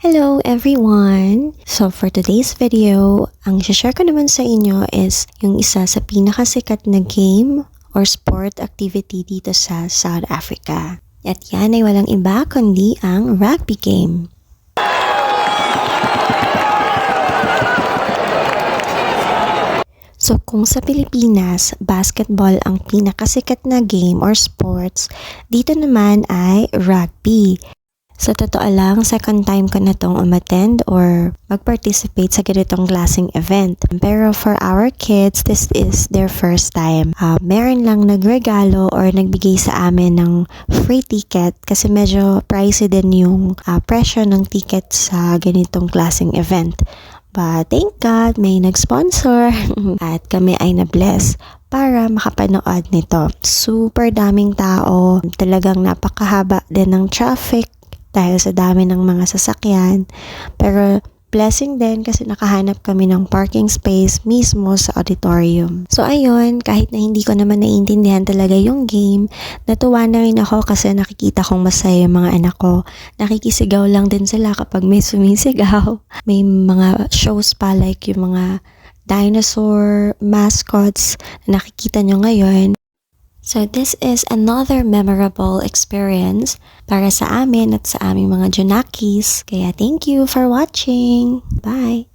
Hello everyone! So for today's video, ang share ko naman sa inyo is yung isa sa pinakasikat na game or sport activity dito sa South Africa. At yan ay walang iba kundi ang rugby game. So kung sa Pilipinas, basketball ang pinakasikat na game or sports, dito naman ay rugby. Sa totoo lang, second time ko na tong umattend or mag-participate sa ganitong klaseng event. Pero for our kids, this is their first time. Uh, meron lang nagregalo or nagbigay sa amin ng free ticket kasi medyo pricey din yung uh, presyo ng ticket sa ganitong klaseng event. But thank God, may nag-sponsor at kami ay na-bless para makapanood nito. Super daming tao, talagang napakahaba din ng traffic dahil sa dami ng mga sasakyan. Pero blessing din kasi nakahanap kami ng parking space mismo sa auditorium. So ayun, kahit na hindi ko naman naiintindihan talaga yung game, natuwa na rin ako kasi nakikita kong masaya yung mga anak ko. Nakikisigaw lang din sila kapag may sumisigaw. May mga shows pa like yung mga dinosaur mascots na nakikita nyo ngayon. So this is another memorable experience para sa amin at sa aming mga Junakis. Kaya thank you for watching. Bye!